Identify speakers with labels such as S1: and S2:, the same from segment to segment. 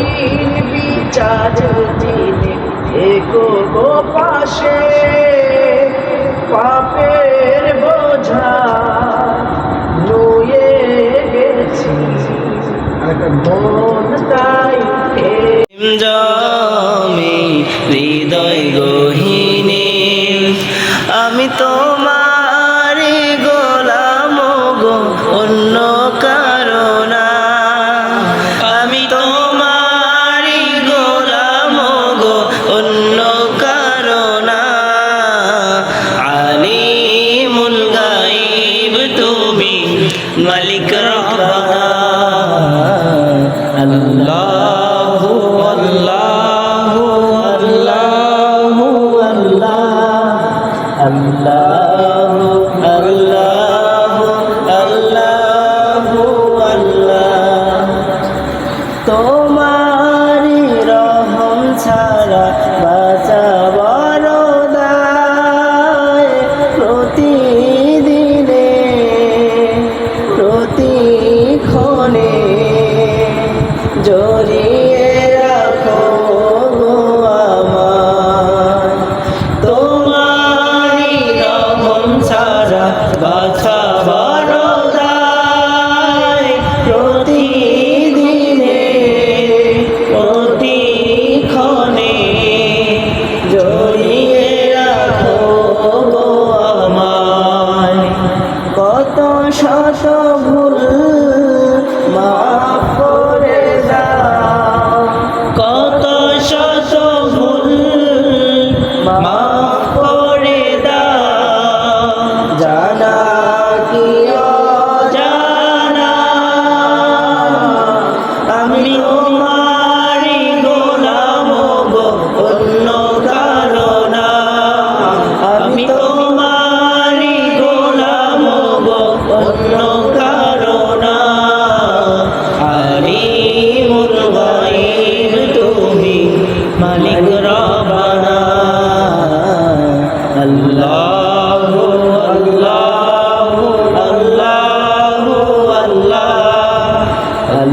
S1: কঠিন বিচার দিনে এগো গো পাশে পাপের বোঝা নুয়ে গেছি। মন তাই
S2: মালিক রব্বানা আল্লাহু আল্লাহু আল্লাহু আল্লাহ আল্লাহু আল্লাহু আল্লাহু আল্লাহ তোমারি রহম ছাড়া বাঁচা শাসন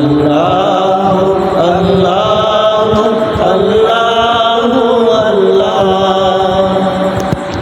S2: আল্লাহ।